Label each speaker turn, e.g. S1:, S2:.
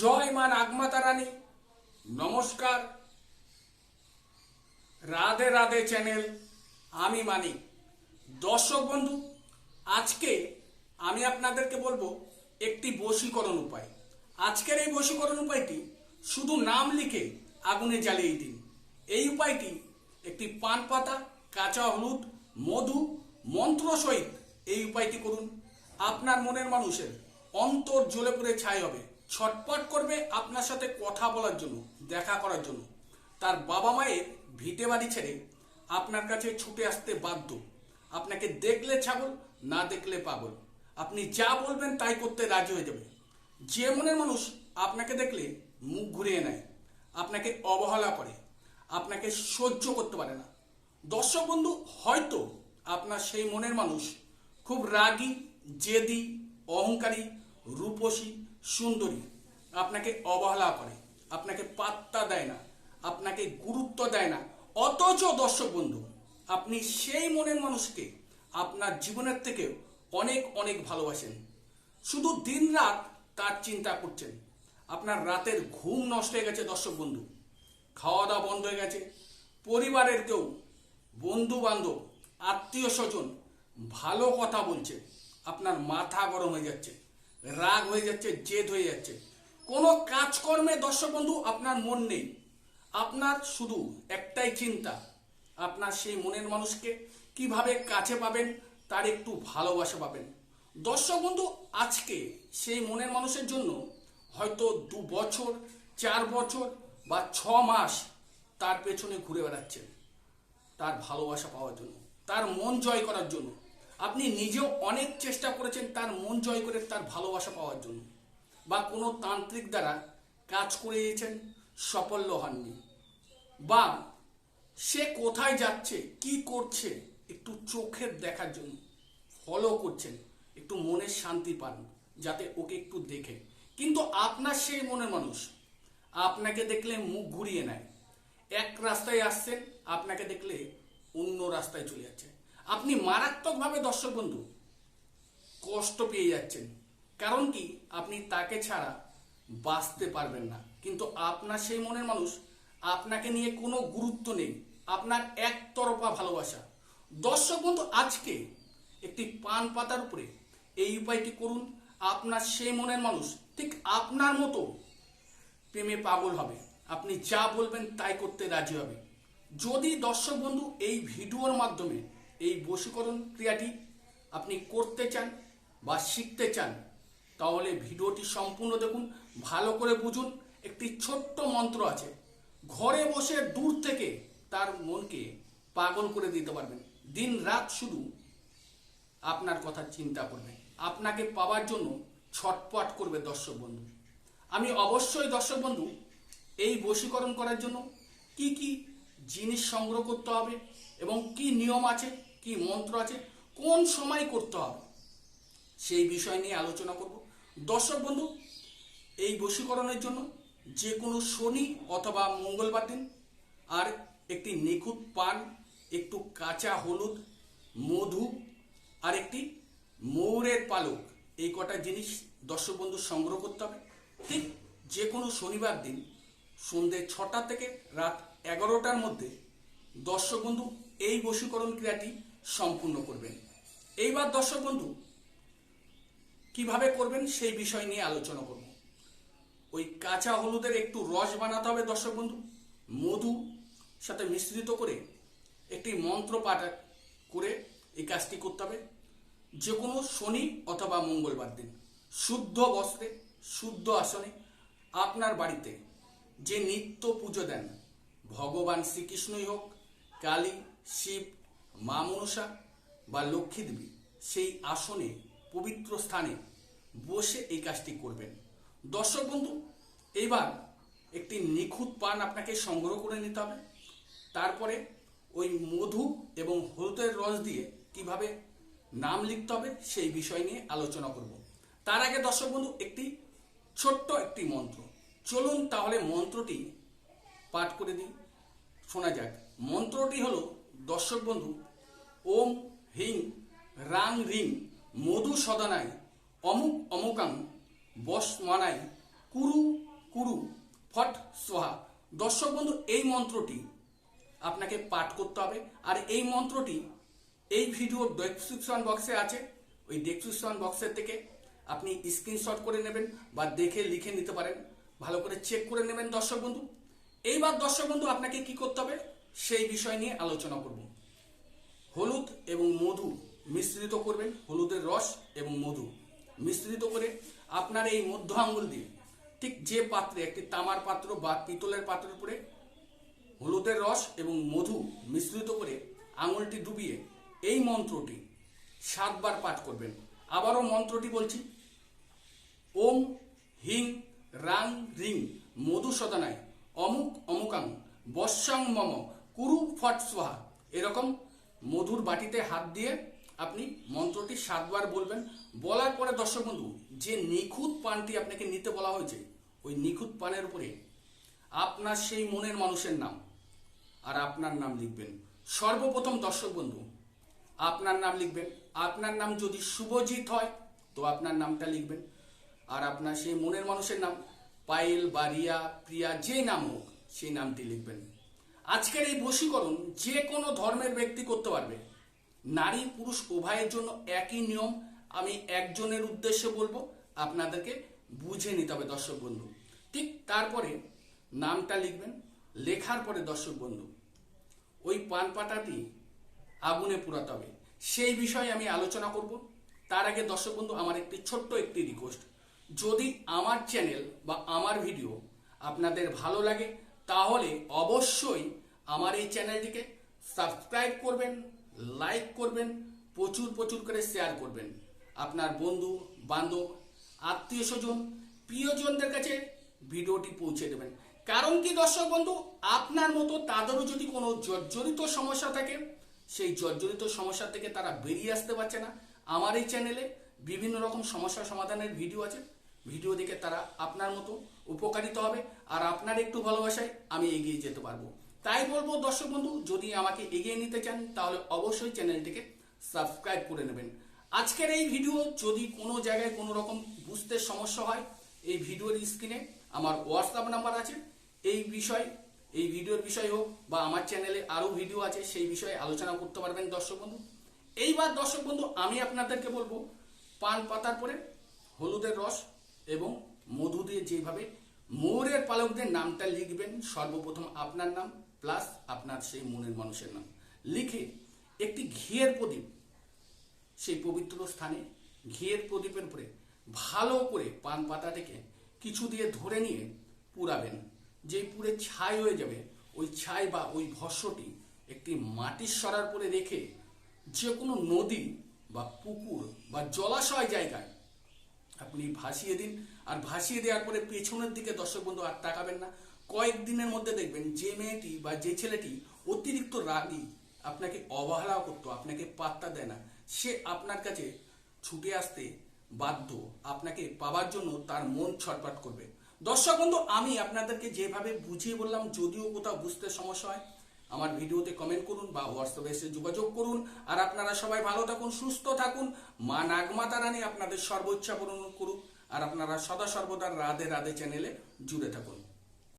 S1: জয় মা নাগমাতা রানী। নমস্কার। রাধে রাধে চ্যানেল, আমি মানিক। দর্শক বন্ধু, আজকে আমি আপনাদেরকে বলব একটি বশীকরণ উপায়। আজকের এই বশীকরণ উপায়টি শুধু নাম লিখে আগুনে জ্বালিয়ে দিন। এই উপায়টি একটি পান পাতা, কাঁচা হলুদ, মধু, মন্ত্র সহিত এই উপায়টি করুন। আপনার মনের মানুষের অন্তর জ্বলে পড়ে ছাই হবে। ছটপট করবে আপনার সাথে কথা বলার জন্য, দেখা করার জন্য। তার বাবা মায়ের ভিটে বাড়ি ছেড়ে আপনার কাছে ছুটে আসতে বাধ্য। আপনাকে দেখলে ছাগল, না দেখলে পাগল। আপনি যা বলবেন তাই করতে রাজি হয়ে যাবে যে মনের মানুষ আপনাকে দেখলে মুখ ঘুরিয়ে নেয়, আপনাকে অবহেলা করে, আপনাকে সহ্য করতে পারে না। দর্শক বন্ধু, হয়তো আপনার সেই মনের মানুষ খুব রাগী, জেদি, অহংকারী, রূপসী সুন্দরী, আপনাকে অবহেলা করে, আপনাকে পাত্তা দেয় না, আপনাকে গুরুত্ব দেয় না। অথচ দর্শক বন্ধু, আপনি সেই মনের মানুষকে আপনার জীবনের থেকে অনেক অনেক ভালোবাসেন। শুধু দিন রাত তার চিন্তা করছেন। আপনার রাতের ঘুম নষ্ট হয়ে গেছে দর্শক বন্ধু। খাওয়া দাওয়া বন্ধ হয়ে গেছে। পরিবারের কেউ বন্ধু বান্ধব আত্মীয় স্বজন ভালো কথা বলছে। আপনার মাথা গরম হয়ে যাচ্ছে। রাগ হয়ে যাচ্ছে, জেদ হয়ে যাচ্ছে। কোনো কাজকর্মে দর্শক বন্ধু, আপনার মন নেই। আপনার শুধু একটাই চিন্তা, আপনার সেই মনের মানুষকে কীভাবে কাছে পাবেন, তার একটু ভালোবাসা পাবেন। দর্শক বন্ধু, আজকে সেই মনের মানুষের জন্য হয়তো দু বছর, চার বছর বা ছ মাস তার পেছনে ঘুরে বেড়াচ্ছেন, তার ভালোবাসা পাওয়ার জন্য, তার মন জয় করার জন্য। আপনি নিজেও অনেক চেষ্টা করেছেন তার মন জয় করে তার ভালোবাসা পাওয়ার জন্য। বা কোনো তান্ত্রিক দ্বারা কাজ করিয়েছেন, সাফল্য হননি। বা সে কোথায় যাচ্ছে, কি করছে, একটু চোখের দেখার জন্য ফলো করছেন, একটু মনের শান্তি পান, যাতে ওকে একটু দেখে। কিন্তু আপনার সেই মনের মানুষ আপনাকে দেখলে মুখ ঘুরিয়ে নেয়। এক রাস্তায় আসছেন, আপনাকে দেখলে অন্য রাস্তায় চলে যাচ্ছে আপনি মারাত্মকভাবে দর্শক বন্ধু, কষ্ট পেয়ে যাচ্ছেন। কারণ কি, আপনি তাকে ছাড়া বাঁচতে পারবেন না। কিন্তু আপনার সেই মনের মানুষ, আপনাকে নিয়ে কোনো গুরুত্ব নেই। আপনার একতরফা ভালোবাসা। দর্শক বন্ধু, আজকে একটি পান পাতার উপরে এই উপায়টি করুন। আপনার সেই মনের মানুষ, ঠিক আপনার মতো প্রেমে পাগল হবে। আপনি যা বলবেন তাই করতে রাজি হবে। যদি দর্শক বন্ধু এই ভিডিওর মাধ্যমে এই বশীকরণ ক্রিয়াটি আপনি করতে চান বা শিখতে চান, তাহলে ভিডিওটি সম্পূর্ণ দেখুন, ভালো করে বুঝুন, একটি ছোট্ট মন্ত্র আছে, ঘরে বসে দূর থেকে তার মনকে পাগল করে দিতে পারবেন। দিন রাত শুধু আপনার কথা চিন্তা করবে, আপনাকে পাওয়ার জন্য ছটপট করবে দর্শক বন্ধু। আমি অবশ্যই দর্শক বন্ধু, এই বশীকরণ করার জন্য কি কি জিনিস সংগ্রহ করতে হবে এবং কি নিয়ম আছে, কি মন্ত্র আছে, কোন সময় করতে হবে, সেই বিষয় নিয়ে আলোচনা করব। দর্শক বন্ধু, এই বশীকরণের জন্য যে কোনো শনি অথবা মঙ্গলবার দিন আর একটি নিখুঁত পান, একটু কাঁচা হলুদ, মধু আর একটি ময়ূরের পালক, এই কটা জিনিস দর্শক বন্ধু সংগ্রহ করতে হবে। ঠিক যে কোনো শনিবার দিন সন্ধে ছটা থেকে রাত এগারোটার মধ্যে দর্শক বন্ধু এই বশীকরণ ক্রিয়াটি সম্পূর্ণ করবেন। এইবার দর্শক বন্ধু, কীভাবে করবেন সেই বিষয় নিয়ে আলোচনা করব। ওই কাঁচা হলুদের একটু রস বানাতে হবে দর্শক বন্ধু, মধু সাথে মিশ্রিত করে একটি মন্ত্র পাঠ করে এই কাজটি করতে হবে। যে কোনো শনি অথবা মঙ্গলবার দিন, শুদ্ধ বস্ত্রে, শুদ্ধ আসনে আপনার বাড়িতে যে নিত্য পুজো দেন ভগবান শ্রীকৃষ্ণই হোক, কালী, শিব, মা মনসা বা লক্ষ্মীদেবী সেই আসনে, পবিত্র স্থানে বসে এই কাজটি করবেন। দর্শক বন্ধু এইবার একটি নিখুঁত পান আপনাকে সংগ্রহ করে নিতে হবে। তারপরে ওই মধু এবং হলুদের রস দিয়ে কীভাবে নাম লিখতে হবে সেই বিষয় নিয়ে আলোচনা করব। তার আগে দর্শক বন্ধু, একটি ছোট্ট একটি মন্ত্র। চলুন তাহলে মন্ত্রটি পাঠ করে দিই। শোনা যাক। মন্ত্রটি হলো, দর্শক বন্ধু, ওম হিং রাং রিং মধু সদানায় অমুক অমুকাং বস মানায় কুরু কুরু ফট সোহা। দর্শক বন্ধু, এই মন্ত্রটি আপনাকে পাঠ করতে হবে। আর এই মন্ত্রটি এই ভিডিওর ডেসক্রিপশন বক্সে আছে। ওই ডেসক্রিপশন বক্সের থেকে আপনি স্ক্রিনশট করে নেবেন বা দেখে লিখে নিতে পারেন। ভালো করে চেক করে নেবেন দর্শক বন্ধু। এইবার দর্শক বন্ধু, আপনাকে কি করতে হবে? সেই বিষয় নিয়ে আলোচনা করব। হলুদ এবং মধু মিশ্রিত করবেন, হলুদের রস এবং মধু মিশ্রিত করে আপনার এই মধ্য আঙুল দিয়ে ঠিক যে পাত্রে, একটি তামার পাত্র বা পিতলের পাত্রের উপরে হলুদের রস এবং মধু মিশ্রিত করে আঙুলটি ডুবিয়ে এই মন্ত্রটি সাতবার পাঠ করবেন। আবারও মন্ত্রটি বলছি, ওম হিং রাং রিং মধুসদনায় অমুক অমুকাং বর্ষাং মম, কুরু ফট সোহা। এরকম মধুর বাটিতে হাত দিয়ে আপনি মন্ত্রটি সাতবার বলবেন। বলার পরে দর্শক বন্ধু, যে নিখুঁত পানটি আপনাকে নিতে বলা হয়েছে, ওই নিখুঁত পানের উপরে আপনার সেই মনের মানুষের নাম আর আপনার নাম লিখবেন। সর্বপ্রথম দর্শক বন্ধু, আপনার নাম লিখবেন। আপনার নাম যদি শুভজিৎ হয়, তো আপনার নামটা লিখবেন। আর আপনার সেই মনের মানুষের নাম পায়েল বা রিয়া প্রিয়া, যে নাম হোক সেই নামটি লিখবেন। আজকের এই বশীকরণ যে কোনো ধর্মের ব্যক্তি করতে পারবে। নারী, পুরুষ উভয়ের জন্য একই নিয়ম। আমি একজনের উদ্দেশ্যে বলব, আপনাদেরকে বুঝে নিতে হবে দর্শক বন্ধু। ঠিক তারপরে নামটা লিখবেন, লেখার পরে দর্শক বন্ধু। ওই পান পাতাটি আগুনে পুরাতে হবে। সেই বিষয়ে আমি আলোচনা করব। তার আগে দর্শক বন্ধু, আমার একটি ছোট্ট একটি রিকোয়েস্ট যদি আমার চ্যানেল বা আমার ভিডিও আপনাদের ভালো লাগে তাহলে অবশ্যই আমার এই চ্যানেলটিকে সাবস্ক্রাইব করবেন, লাইক করবেন, প্রচুর প্রচুর করে শেয়ার করবেন। আপনার বন্ধু, বান্ধব, আত্মীয় স্বজন, প্রিয়জনদের কাছে ভিডিওটি পৌঁছে দেবেন। কারণ কি দর্শক বন্ধু, আপনার মতো তাদেরও যদি কোনো জর্জরিত সমস্যা থাকে, সেই জর্জরিত সমস্যা থেকে তারা বেরিয়ে আসতে পারছে না। আমার এই চ্যানেলে বিভিন্ন রকম সমস্যা সমাধানের ভিডিও আছে। ভিডিও দেখে তারা আপনার মতো উপকারিত হবে আর আপনার একটু ভালোবাসায় আমি এগিয়ে যেতে পারব। তাই বলব, দর্শক বন্ধু, যদি আমাকে এগিয়ে নিতে চান, তাহলে অবশ্যই চ্যানেলটিকে সাবস্ক্রাইব করে নেবেন। আজকের এই ভিডিও যদি কোনো জায়গায় কোনো রকম বুঝতে সমস্যা হয়, এই ভিডিওর স্ক্রিনে আমার হোয়াটসঅ্যাপ নাম্বার আছে। এই বিষয়, এই ভিডিওর বিষয় হোক বা আমার চ্যানেলে আরও ভিডিও আছে, সেই বিষয়ে আলোচনা করতে পারবেন দর্শক বন্ধু। এইবার দর্শক বন্ধু, আমি আপনাদেরকে বলব, পান পাতার পরে হলুদের রস এবং মধু দিয়ে যেভাবে মোরের পালকদের নামটা লিখবেন, সর্বপ্রথম আপনার নাম প্লাস আপনার সেই মনের মানুষের নাম। লিখে একটি ঘিয়ের প্রদীপ, সেই পবিত্র স্থানে ঘিয়ের প্রদীপের উপরে ভালো করে পান পাতাটাকে কিছু দিয়ে ধরে নিয়ে পুরাবেন। যেই পুরে ছাই হয়ে যাবে, ওই ছাই বা ওই ভস্যটি একটি মাটির সরার পরে রেখে যে কোনো নদী বা পুকুর বা জলাশয় জায়গায় আপনি ভাসিয়ে দিন। আর ভাসিয়ে দেওয়ার পরে পেছনের দিকে দর্শক বন্ধু আর তাকাবেন না। কয়েকদিনের মধ্যে দেখবেন যে মেয়েটি বা যে ছেলেটি অতিরিক্ত রাগী, আপনাকে অবহেলা করতো, আপনাকে পাত্তা দেয় না। সে আপনার কাছে ছুটে আসতে বাধ্য, আপনাকে পাওয়ার জন্য তার মন ছটপট করবে। দর্শক বন্ধু, আমি আপনাদেরকে যেভাবে বুঝিয়ে বললাম, যদিও কোথাও বুঝতে সমস্যা হয়, আমার ভিডিওতে কমেন্ট করুন বা হোয়াটসঅ্যাপে এসে যোগাযোগ করুন। আর আপনারা সবাই ভালো থাকুন, সুস্থ থাকুন। মা নাগমাতা রানী আপনাদের সর্বোচ্চা পূরণ করুক। আর আপনারা সদা সর্বদা রাধে রাধে চ্যানেলে জুড়ে থাকুন।